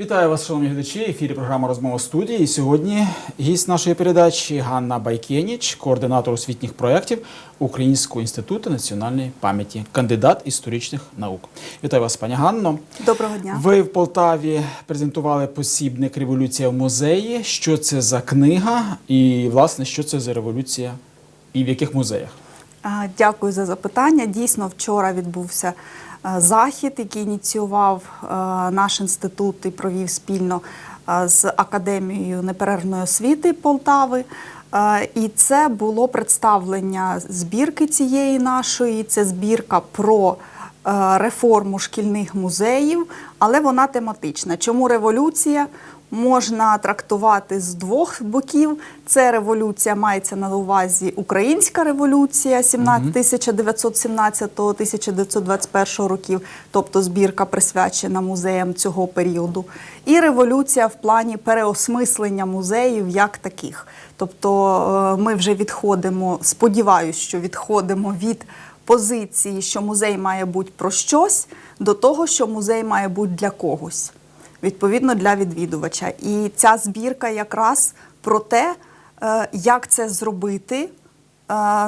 Вітаю вас, шановні глядачі. Ефірі програма розмова студії. І сьогодні гість нашої передачі Ганна Байкєніч, координатор освітніх проєктів Українського інституту національної пам'яті, кандидат історичних наук. Вітаю вас, пані Ганно. Доброго дня. Ви в Полтаві презентували посібник Революція в музеї. Що це за книга, і власне що це за революція, і в яких музеях? Дякую за запитання. Дійсно, вчора відбувся захід, який ініціював е, наш інститут і провів спільно е, з Академією неперервної освіти Полтави. Е, І це було представлення збірки цієї нашої. Це збірка про е, реформу шкільних музеїв, але вона тематична. Чому революція? Можна трактувати з двох боків. Це революція мається на увазі українська революція 17 1917-1921 років, тобто збірка присвячена музеям цього періоду, і революція в плані переосмислення музеїв як таких. Тобто е, ми вже відходимо, сподіваюся, що відходимо від позиції, що музей має бути про щось, до того, що музей має бути для когось відповідно для відвідувача. І ця збірка якраз про те, е, як це зробити е,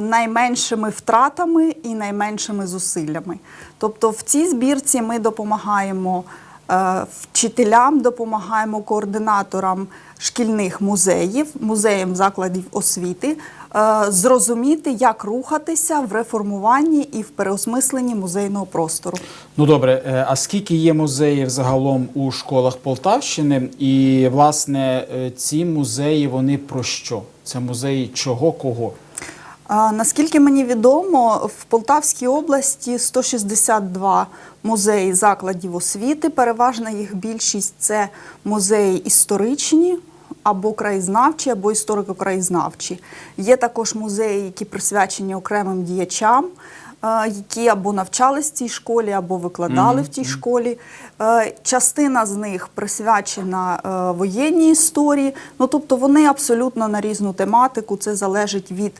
найменшими втратами і найменшими зусиллями. Тобто в цій збірці ми допомагаємо е, вчителям, допомагаємо координаторам шкільних музеїв, музеям закладів освіти. Е, Зрозуміти, як рухатися в реформуванні і в переосмисленні музейного простору. Ну добре, е, а скільки є музеїв загалом у школах Полтавщини? І власне е, ці музеї вони про що? Це музеї чого, кого? Наскільки мені відомо, в Полтавській області 162 музеї закладів освіти. Переважна їх більшість це музеї історичні або краєзнавчі, або історико-краєзнавчі. Є також музеї, які присвячені окремим діячам. е, Які або навчались в цій школі, або викладали в тій школі. Е, Частина з них присвячена е, воєнній історії. Ну тобто вони абсолютно на різну тематику. Це залежить від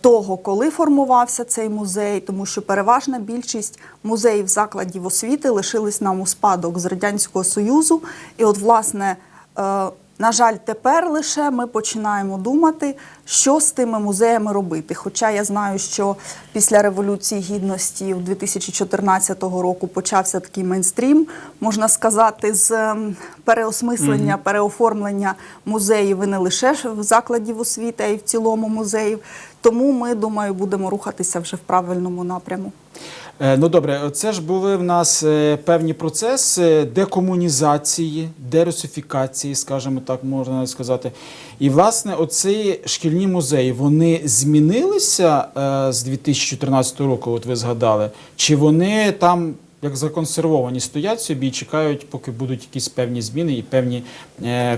того, коли формувався цей музей, тому що переважна більшість музеїв закладів освіти лишились нам у спадок з радянського союзу. І, от, власне, на жаль, тепер лише ми починаємо думати, що з тими музеями робити. Хоча я знаю, що після Революції Гідності у 2014 року почався такий мейнстрім, можна сказати, з ем, переосмислення, переоформлення музеїв і не лише в закладів освіти, а й в цілому музеїв. Тому ми, думаю, будемо рухатися вже в правильному напряму. Е, Ну добре, це ж були в нас е, певні процеси декомунізації, дерусифікації, скажімо так, можна сказати. І власне, оці шкільні музеї вони змінилися е, з 2014 року. От ви згадали, чи вони там як законсервовані стоять собі і чекають, поки будуть якісь певні зміни і певні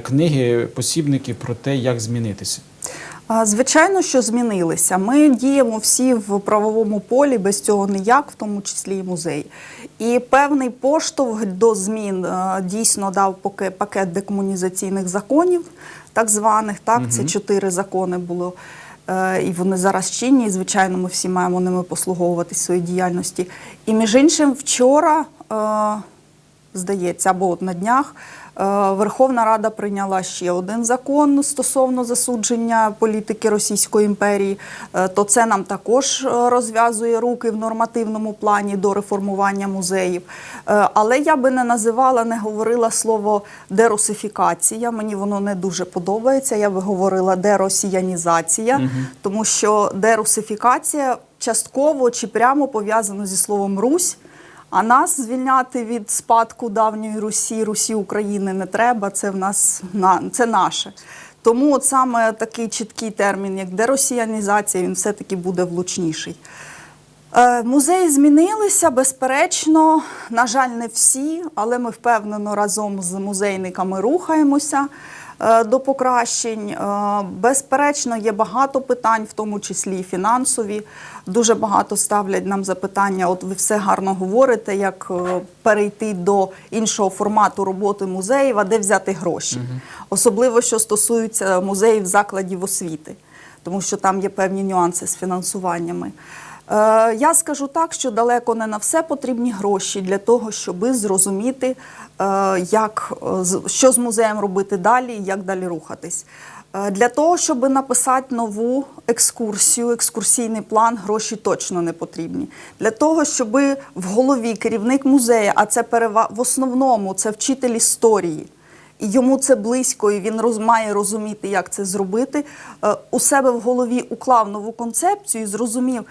книги, посібники про те, як змінитися. Звичайно, що змінилися. Ми діємо всі в правовому полі, без цього ніяк, в тому числі і музей. І певний поштовх до змін дійсно дав пакет декомунізаційних законів, так званих. Так, це чотири закони було. е, І вони зараз чинні, і звичайно, ми всі маємо ними послуговуватись в своїй діяльності. І між іншим, вчора, е, здається, або от на днях Верховна Рада прийняла ще один закон стосовно засудження політики Російської імперії. Е, То це нам також е, розв'язує руки в нормативному плані до реформування музеїв. Е, Але я би не називала, не говорила слово дерусифікація. Мені воно не дуже подобається. Я би говорила деросіянізація, тому що дерусифікація частково чи прямо пов'язана зі словом Русь. А нас звільняти від спадку давньої Русі, Русі України не треба. Це в нас на це наше. Тому от саме такий чіткий термін, як деросіянізація, він все-таки буде влучніший. Е, Музеї змінилися, безперечно. На жаль, не всі, але ми впевнено разом з музейниками рухаємося. Е, до покращень. Е, Безперечно, є багато питань, в тому числі і фінансові. Дуже багато ставлять нам запитання. От ви все гарно говорите, як е, перейти до іншого формату роботи музеїв, а де взяти гроші. Особливо, що стосується музеїв закладів освіти, тому що там є певні нюанси з фінансуваннями. Е, Я скажу так, що далеко не на все потрібні гроші для того, щоб зрозуміти, е, як, е, що з музеєм робити далі і як далі рухатись. Для того, щоб написати нову екскурсію, екскурсійний план, гроші точно не потрібні. Для того, щоб в голові керівник музею, а це перева- в основному це вчитель історії, і йому це близько, і він роз, має розуміти, як це зробити. У себе в голові уклав нову концепцію і зрозумів,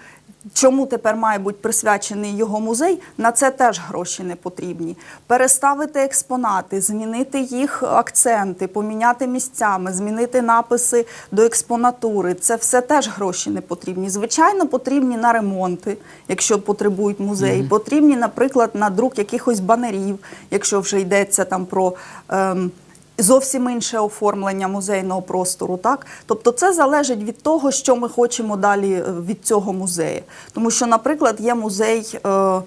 чому тепер має бути присвячений його музей. На це теж гроші не потрібні. Переставити експонати, змінити їх акценти, поміняти місцями, змінити написи до експонатури. Це все теж гроші не потрібні. Звичайно, потрібні на ремонти, якщо потребують музеї. Потрібні, наприклад, на друк якихось банерів, якщо вже йдеться там про. Ем, Зовсім інше оформлення музейного простору, так тобто це залежить від того, що ми хочемо далі е, від цього музею. Тому що, наприклад, є музей е,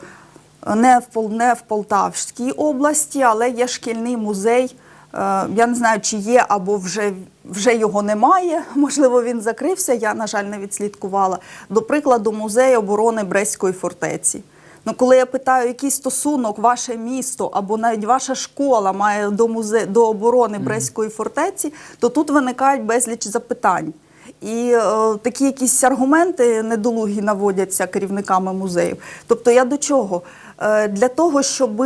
не в не в Полтавській області, але є шкільний музей. е, Я не знаю, чи є або вже, вже його немає. Можливо, він закрився. Я, на жаль, не відслідкувала. До прикладу, музей оборони Брестської фортеці. Ну, коли я питаю, який стосунок ваше місто або навіть ваша школа має до музе... до оборони Брестської фортеці, то тут виникають безліч запитань. І е, такі якісь аргументи недолугі наводяться керівниками музеїв. Тобто, я до чого? Е, для того, щоб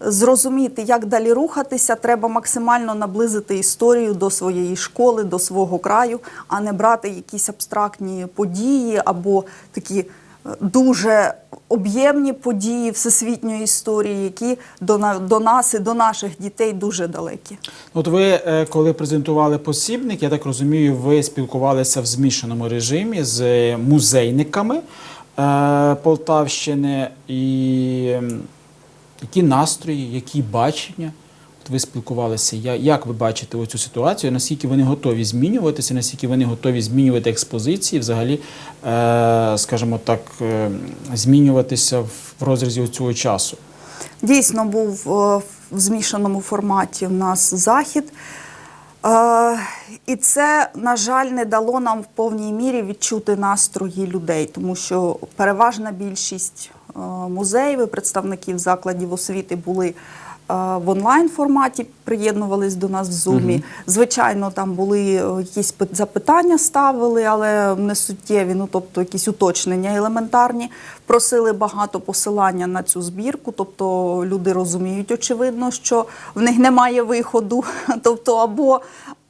зрозуміти, як далі рухатися, треба максимально наблизити історію до своєї школи, до свого краю, а не брати якісь абстрактні події або такі е, дуже об'ємні події всесвітньої історії, які до, до нас і до наших дітей дуже далекі. От ви, е, коли презентували посібник, я так розумію, ви спілкувалися в змішаному режимі з е, музейниками е, Полтавщини. І ем, які настрої, які бачення? Ви спілкувалися. Як ви бачите оцю ситуацію? Наскільки вони готові змінюватися, наскільки вони готові змінювати експозиції, взагалі, е, скажімо так, е, змінюватися в розрізі цього часу? Дійсно, був е, в змішаному форматі в нас захід. І це, на жаль, не дало нам в повній мірі відчути настрої людей, тому що переважна більшість музеїв і представників закладів освіти були в онлайн форматі, приєднувались до нас в Зумі. Звичайно, там були е, якісь запитання ставили, але не суттєві, ну тобто якісь уточнення елементарні. Просили багато посилання на цю збірку, тобто люди розуміють, очевидно, що в них немає виходу. Тобто, або,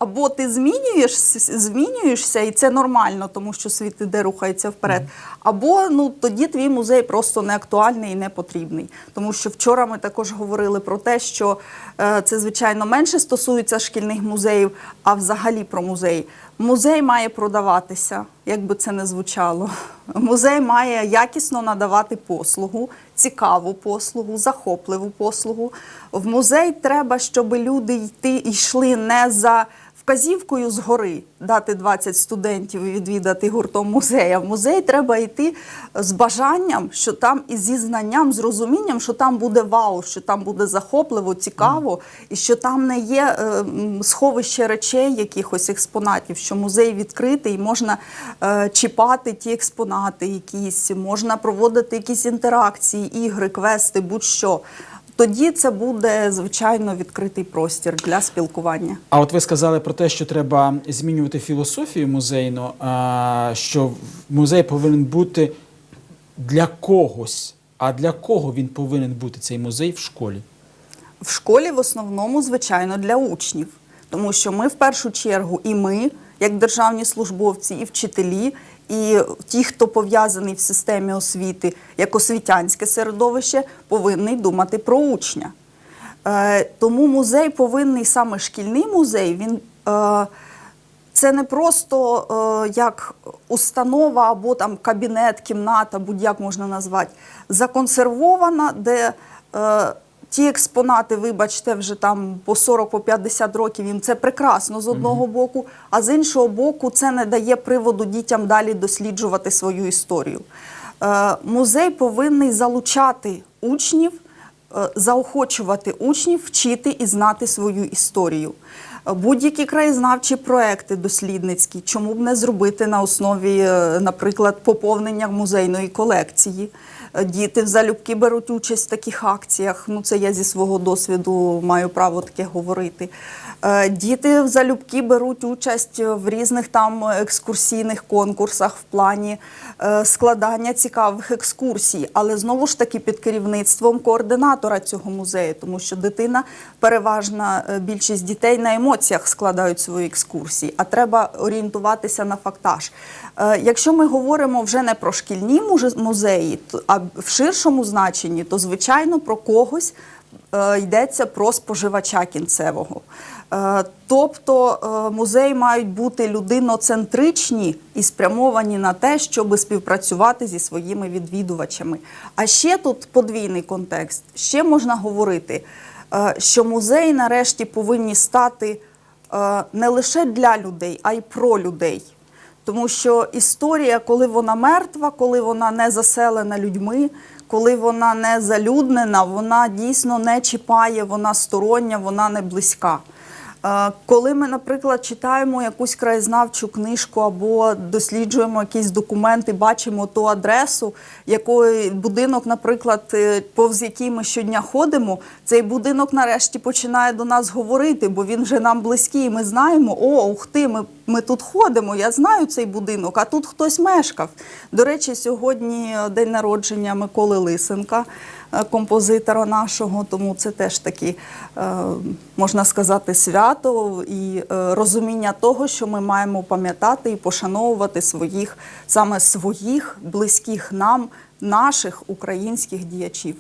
або ти змінюєш, змінюєшся, і це нормально, тому що світ іде рухається вперед. Або ну тоді твій музей просто не актуальний і не потрібний. Тому що вчора ми також говорили про те, що е, це звичайно менше стосується шкільних музеїв, а взагалі про музей. Музей має продаватися, як би це не звучало. Музей має якісно надавати послугу, цікаву послугу, захопливу послугу. В музей треба, щоб люди йти йшли не за вказівкою згори дати 20 студентів і відвідати гуртом музея. В музей треба йти з бажанням, що там і зі знанням, з розумінням, що там буде вау, що там буде захопливо, цікаво, і що там не є е, сховище речей, якихось експонатів, що музей відкритий, можна е, чіпати ті експонати, якісь, можна проводити якісь інтеракції, ігри, квести, будь-що. Тоді це буде звичайно відкритий простір для спілкування. А от ви сказали про те, що треба змінювати філософію музейну, що музей повинен бути для когось. А для кого він повинен бути цей музей в школі? В школі в основному, звичайно, для учнів, тому що ми в першу чергу і ми, як державні службовці, і вчителі, і ті, хто пов'язаний в системі освіти як освітянське середовище, повинні думати про учня. Е, тому музей повинний саме шкільний музей. Він е, це не просто е, як установа або там кабінет, кімната, будь-як можна назвати, законсервована, де ті експонати, вибачте, вже там по 40 по 50 років їм це прекрасно з одного боку, а з іншого боку, це не дає приводу дітям далі досліджувати свою історію. Е, Музей повинен залучати учнів, е, заохочувати учнів вчити і знати свою історію. Е, Будь-які краєзнавчі проекти дослідницькі, чому б не зробити на основі, е, наприклад, поповнення музейної колекції. Діти в залюбки беруть участь в таких акціях. Ну, це я зі свого досвіду маю право таке говорити. Е, Діти в залюбки беруть участь в різних там екскурсійних конкурсах в плані е, складання цікавих екскурсій, але знову ж таки під керівництвом координатора цього музею, тому що дитина переважна е, більшість дітей на емоціях складають свої екскурсії, а треба орієнтуватися на фактаж. Якщо ми говоримо вже не про шкільні музеї, а в ширшому значенні, то звичайно про когось е, йдеться про споживача кінцевого. Е, Тобто е, музеї мають бути людиноцентричні і спрямовані на те, щоб співпрацювати зі своїми відвідувачами. А ще тут подвійний контекст. Ще можна говорити, що музеї нарешті повинні стати не лише для людей, а й про людей. Тому що історія, коли вона мертва, коли вона не заселена людьми, коли вона не залюднена, вона дійсно не чіпає, вона стороння, вона не близька. Коли ми, наприклад, читаємо якусь краєзнавчу книжку або досліджуємо якісь документи, бачимо ту адресу, якої будинок, наприклад, е, повз який ми щодня ходимо, цей будинок нарешті починає до нас говорити, бо він вже нам близький. Ми знаємо, о, ух ти, ми, ми тут ходимо, я знаю цей будинок, а тут хтось мешкав. До речі, сьогодні е, день народження Миколи Лисенка композитора нашого, тому це теж такі, е, можна сказати, свято і е, розуміння того, що ми маємо пам'ятати і пошановувати своїх, саме своїх близьких нам, наших українських діячів.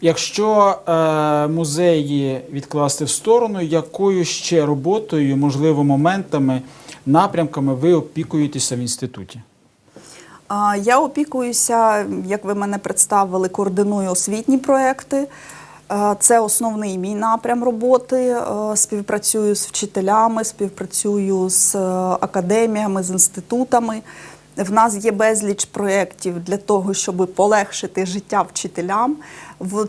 Якщо е, музеї відкласти в сторону, якою ще роботою, можливо, моментами, напрямками ви опікуєтеся в інституті? Я опікуюся, як ви мене представили, координую освітні проекти. Е, Це основний мій напрям роботи. Е, Співпрацюю з вчителями, співпрацюю з е, академіями, з інститутами. В нас є безліч проєктів для того, щоб полегшити життя вчителям.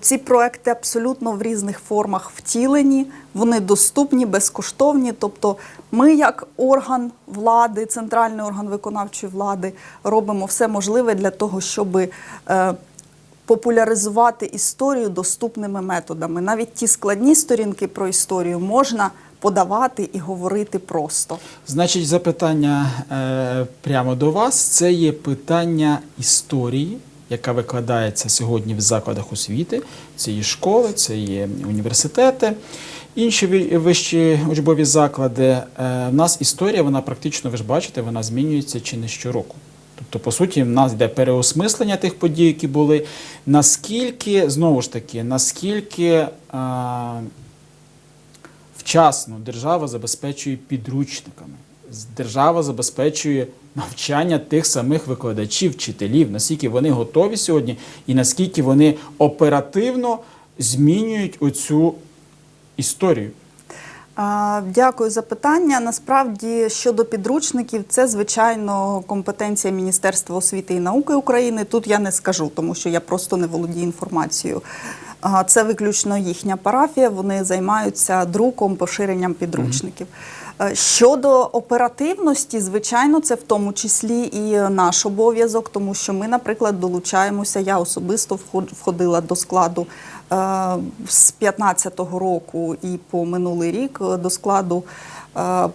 Ці проекти абсолютно в різних формах втілені, вони доступні, безкоштовні. Тобто, ми, як орган влади, центральний орган виконавчої влади, робимо все можливе для того, щоб е, популяризувати історію доступними методами. Навіть ті складні сторінки про історію можна подавати і говорити просто. Значить, запитання е, прямо до вас. Це є питання історії, яка викладається сьогодні в закладах освіти. Це є школи, це є університети, інші вищі учбові заклади. Е, в нас історія, вона практично, ви ж бачите, вона змінюється чи не щороку. Тобто, по суті, в нас йде переосмислення тих подій, які були. Наскільки, знову ж таки, наскільки е, вчасно держава забезпечує підручниками, держава забезпечує навчання тих самих викладачів, вчителів, наскільки вони готові сьогодні, і наскільки вони оперативно змінюють оцю історію. Дякую за питання. Насправді щодо підручників, це звичайно компетенція Міністерства освіти і науки України. Тут я не скажу, тому що я просто не володію інформацією. Це виключно їхня парафія. Вони займаються друком, поширенням підручників. Е, Щодо оперативності, звичайно, це в тому числі і наш обов'язок, тому що ми, наприклад, долучаємося. Я особисто вход- входила до складу е, з 15-го року і по минулий рік е, до складу е,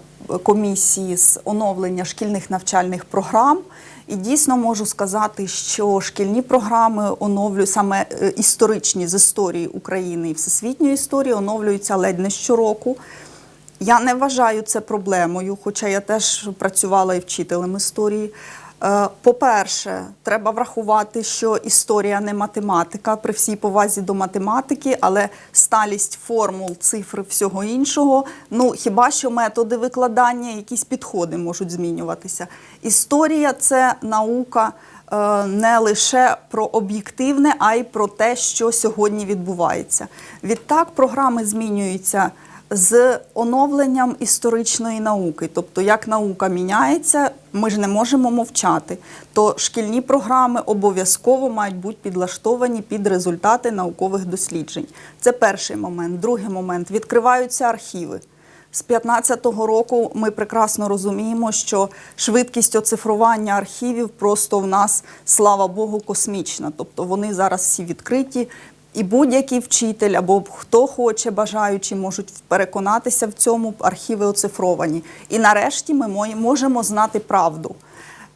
комісії з оновлення шкільних навчальних програм. І дійсно можу сказати, що шкільні програми оновлюють саме е, історичні з історії України і всесвітньої історії оновлюються ледь не щороку. Я не вважаю це проблемою, хоча я теж працювала і вчителем історії. Е, По-перше, треба врахувати, що історія не математика при всій повазі до математики, але сталість формул, цифр, всього іншого. Ну хіба що методи викладання, якісь підходи можуть змінюватися. Історія це наука е, не лише про об'єктивне, а й про те, що сьогодні відбувається. Відтак програми змінюються з оновленням історичної науки. Тобто, як наука міняється, ми ж не можемо мовчати. То шкільні програми обов'язково мають бути підлаштовані під результати наукових досліджень. Це перший момент. Другий момент відкриваються архіви. З 15-го року ми прекрасно розуміємо, що швидкість оцифрування архівів просто в нас, слава Богу, космічна. Тобто вони зараз всі відкриті, і будь-який вчитель або хто хоче, бажаючи, можуть переконатися в цьому, архіви оцифровані. І нарешті ми можемо знати правду.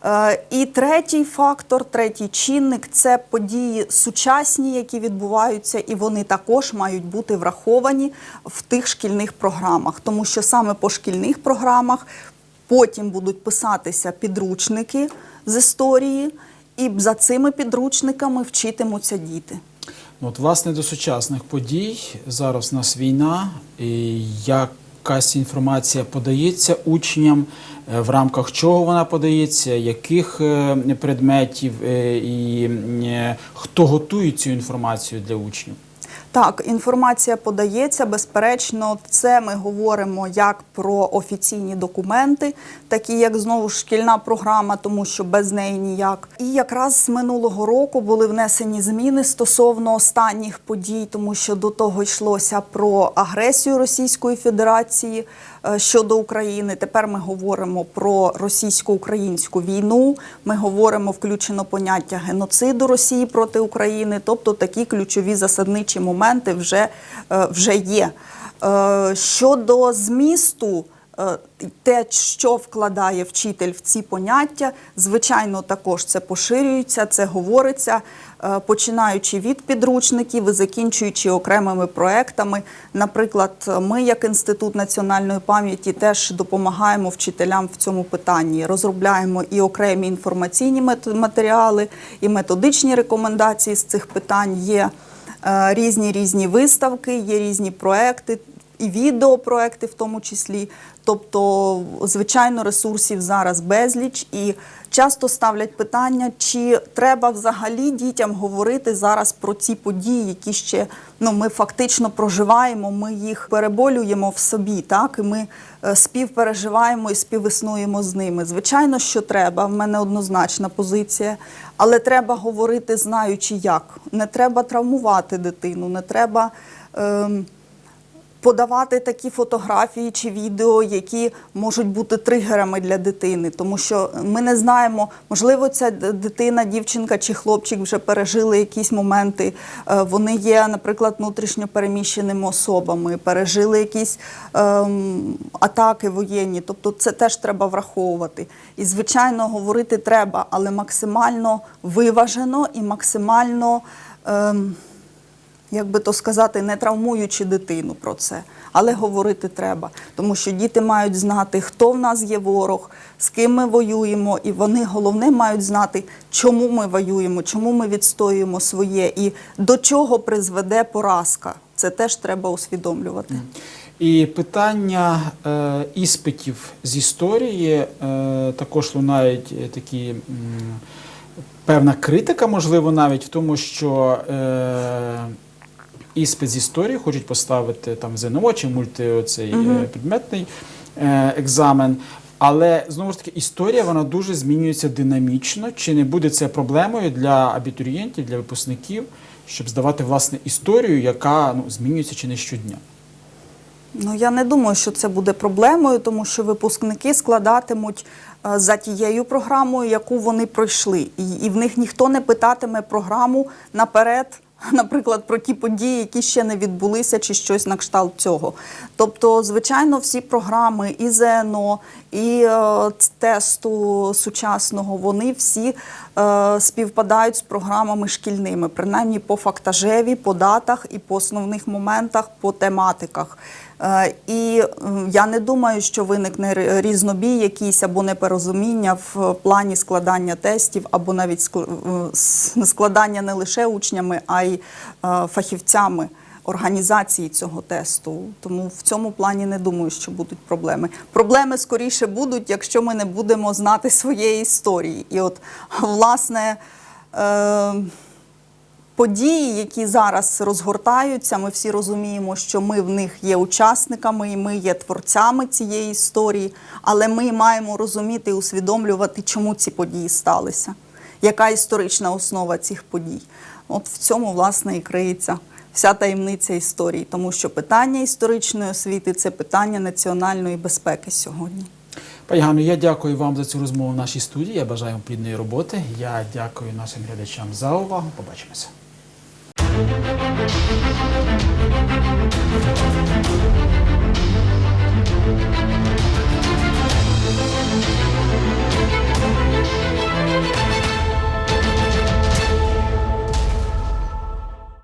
Е, І третій фактор, третій чинник це події сучасні, які відбуваються, і вони також мають бути враховані в тих шкільних програмах, тому що саме по шкільних програмах потім будуть писатися підручники з історії, і за цими підручниками вчитимуться діти. От, власне, до сучасних подій зараз у нас війна, і якась інформація подається учням, е, в рамках чого вона подається, яких е, предметів е, і хто готує цю інформацію для учнів. Так, інформація подається, безперечно, це ми говоримо як про офіційні документи, такі як знову ж шкільна програма, тому що без неї ніяк. І якраз з минулого року були внесені зміни стосовно останніх подій, тому що до того йшлося про агресію Російської Федерації щодо України. Тепер ми говоримо про російсько-українську війну. Ми говоримо включено поняття геноциду Росії проти України, тобто такі ключові засадничі моменти вже, е, вже є. Е, Щодо змісту. Е, Те, що вкладає вчитель в ці поняття, звичайно, також це поширюється, це говориться, е, починаючи від підручників і закінчуючи окремими проектами. Наприклад, ми, як інститут національної пам'яті, теж допомагаємо вчителям в цьому питанні. Розробляємо і окремі інформаційні матеріали, і методичні рекомендації з цих питань. Є е, різні різні виставки, є різні проекти. І відеопроекти в тому числі. Тобто, звичайно, ресурсів зараз безліч, і часто ставлять питання, чи треба взагалі дітям говорити зараз про ці події, які ще ну, ми фактично проживаємо, ми їх переболюємо в собі, так і ми е, співпереживаємо і співіснуємо з ними. Звичайно, що треба. В мене однозначна позиція, але треба говорити, знаючи як. Не треба травмувати дитину, не треба. Ем, подавати такі фотографії чи відео, які можуть бути тригерами для дитини, тому що ми не знаємо, можливо, ця дитина, дівчинка чи хлопчик вже пережили якісь моменти. е, Вони є, наприклад, внутрішньо переміщеними особами, пережили якісь ем, атаки воєнні. Тобто, це теж треба враховувати. І, звичайно, говорити треба, але максимально виважено і максимально. Ем, як би то сказати, не травмуючи дитину про це. Але говорити треба, тому що діти мають знати, хто в нас є ворог, з ким ми воюємо, і вони головне мають знати, чому ми воюємо, чому ми відстоюємо своє і до чого призведе поразка. Це теж треба усвідомлювати. І питання е, іспитів з історії е, також лунають е, такі. Певна критика, можливо, навіть в тому, що е, іспит з історії хочуть поставити там ЗНО чи мульти оцей е, предметний е, екзамен. Але знову ж таки, історія вона дуже змінюється динамічно. Чи не буде це проблемою для абітурієнтів, для випускників, щоб здавати власне історію, яка ну, змінюється чи не щодня? Ну я не думаю, що це буде проблемою, тому що випускники складатимуть е, за тією програмою, яку вони пройшли, і, і в них ніхто не питатиме програму наперед. Наприклад, про ті події, які ще не відбулися, чи щось на кшталт цього. Тобто, звичайно, всі програми і ЗНО, і е, тесту сучасного, вони всі е, співпадають з програмами шкільними, принаймні по фактажеві, по датах і по основних моментах, по тематиках. Е, І я не думаю, що виникне різнобій якийсь або непорозуміння в плані складання тестів, або навіть складання не лише учнями, а й е, фахівцями. організації цього тесту. Тому в цьому плані не думаю, що будуть проблеми. Проблеми скоріше будуть, якщо ми не будемо знати своєї історії. І от, власне, е, події, які зараз розгортаються, ми всі розуміємо, що ми в них є учасниками і ми є творцями цієї історії, але ми маємо розуміти і усвідомлювати, чому ці події сталися, яка історична основа цих подій. От в цьому власне і криється вся таємниця історії, тому що питання історичної освіти це питання національної безпеки сьогодні. Пані Ганно, я дякую вам за цю розмову в нашій студії. Я бажаю вам плідної роботи. Я дякую нашим глядачам за увагу. Побачимося.